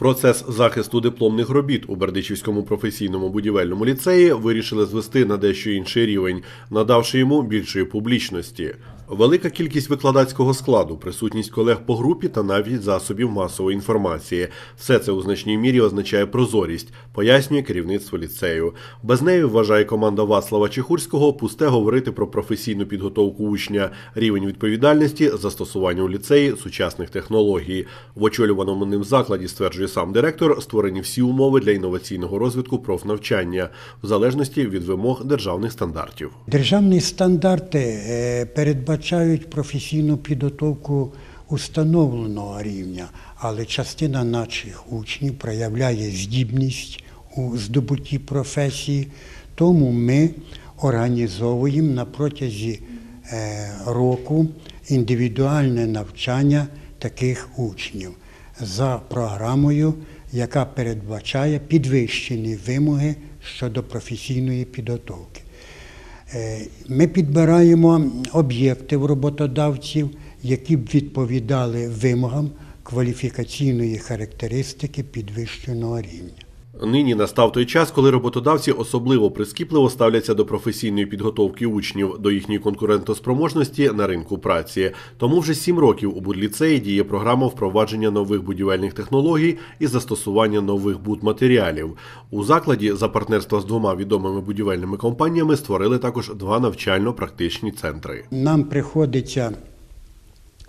Процес захисту дипломних робіт у Бердичівському професійному будівельному ліцеї вирішили звести на дещо інший рівень, надавши йому більшої публічності. Велика кількість викладацького складу, присутність колег по групі та навіть засобів масової інформації. Все це у значній мірі означає прозорість, пояснює керівництво ліцею. Без неї вважає команда Вацлава Чехурського пусте говорити про професійну підготовку учня, рівень відповідальності, застосування у ліцеї сучасних технологій. В очолюваному ним закладі стверджує сам директор, створені всі умови для інноваційного розвитку профнавчання в залежності від вимог державних стандартів. Державні стандарти е, передбачають професійну підготовку установленого рівня, але частина наших учнів проявляє здібність у здобутті професії, тому ми організовуємо на протязі е, року індивідуальне навчання таких учнів за програмою, яка передбачає підвищені вимоги щодо професійної підготовки. Е, Ми підбираємо об'єкти в роботодавців, які б відповідали вимогам кваліфікаційної характеристики підвищеного рівня. Нині настав той час, коли роботодавці особливо прискіпливо ставляться до професійної підготовки учнів, до їхньої конкурентоспроможності на ринку праці. Тому вже сім років у будліцеї діє програма впровадження нових будівельних технологій і застосування нових будматеріалів. У закладі за партнерства з двома відомими будівельними компаніями створили також два навчально-практичні центри. Нам приходиться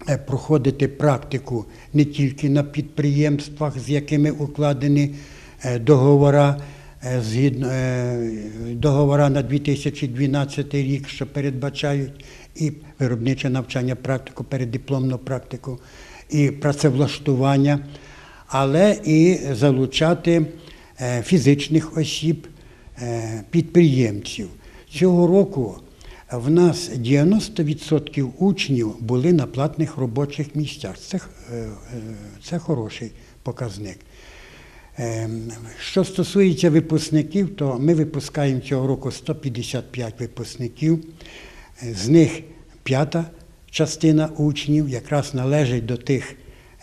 е, проходити практику не тільки на підприємствах, з якими укладені договора, е, згідно е, договора на 2012 рік, що передбачають і виробниче навчання, практику, переддипломну практику, і працевлаштування, але і залучати е, фізичних осіб, е, підприємців. Цього року в нас 90% учнів були на платних робочих місцях. Це, е, е, це хороший показник. Е, Що стосується випускників, то ми випускаємо цього року 155 випускників. Е, З них п'ята частина учнів якраз належить до тих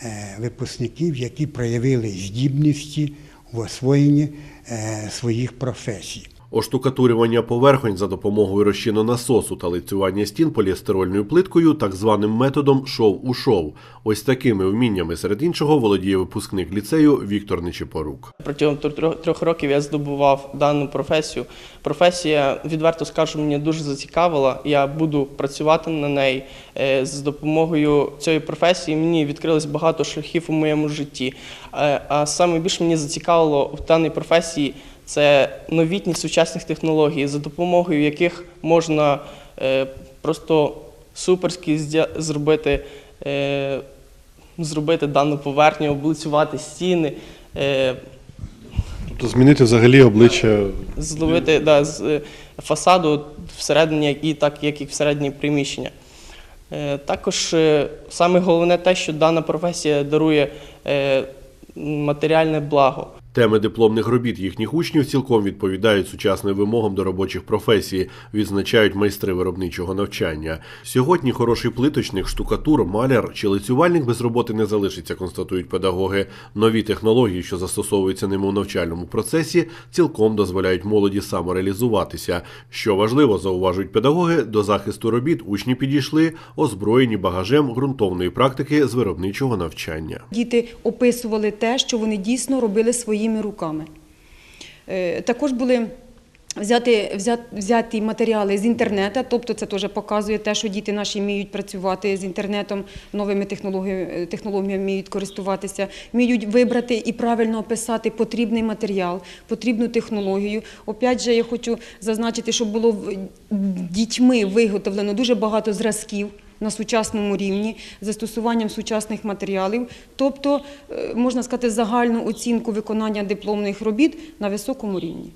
е, випускників, які проявили здібності в освоєнні е, своїх професій. Оштукатурювання поверхонь за допомогою розчинонасосу та лицювання стін поліестерольною плиткою так званим методом шов у шов. Ось такими вміннями серед іншого володіє випускник ліцею Віктор Нечипорук. Протягом трьох- років я здобував дану професію. Професія, відверто скажу, мені дуже зацікавила. Я буду працювати на неї. Е, З допомогою цієї професії мені відкрилось багато шляхів у моєму житті. Е, А саме більше мені зацікавило в даній професії це новітні сучасних технологій, за допомогою яких можна е, просто суперськи здя- зробити. е, Зробити дану поверхню, облицювати стіни, е, Тобто змінити взагалі обличчя зловити да, з фасаду всередині і так, як і всередині приміщення. Також саме головне те, що дана професія дарує матеріальне благо. Теми дипломних робіт їхніх учнів цілком відповідають сучасним вимогам до робочих професій, відзначають майстри виробничого навчання. Сьогодні хороший плиточник, штукатур, маляр чи лицювальник без роботи не залишиться, констатують педагоги. Нові технології, що застосовуються ними у навчальному процесі, цілком дозволяють молоді самореалізуватися. Що важливо, зауважують педагоги, до захисту робіт учні підійшли озброєні багажем ґрунтовної практики з виробничого навчання. Діти описували те, що вони дійсно робили своїми руками. Е, Також були взяти, взя- взяті матеріали з інтернету, тобто це теж показує те, що діти наші вміють працювати з інтернетом, новими технологіями, технологіями вміють користуватися, вміють вибрати і правильно описати потрібний матеріал, потрібну технологію. Опять же, я хочу зазначити, що було дітьми виготовлено дуже багато зразків на сучасному рівні застосуванням сучасних матеріалів, тобто, е, можна сказати, загальну оцінку виконання дипломних робіт на високому рівні.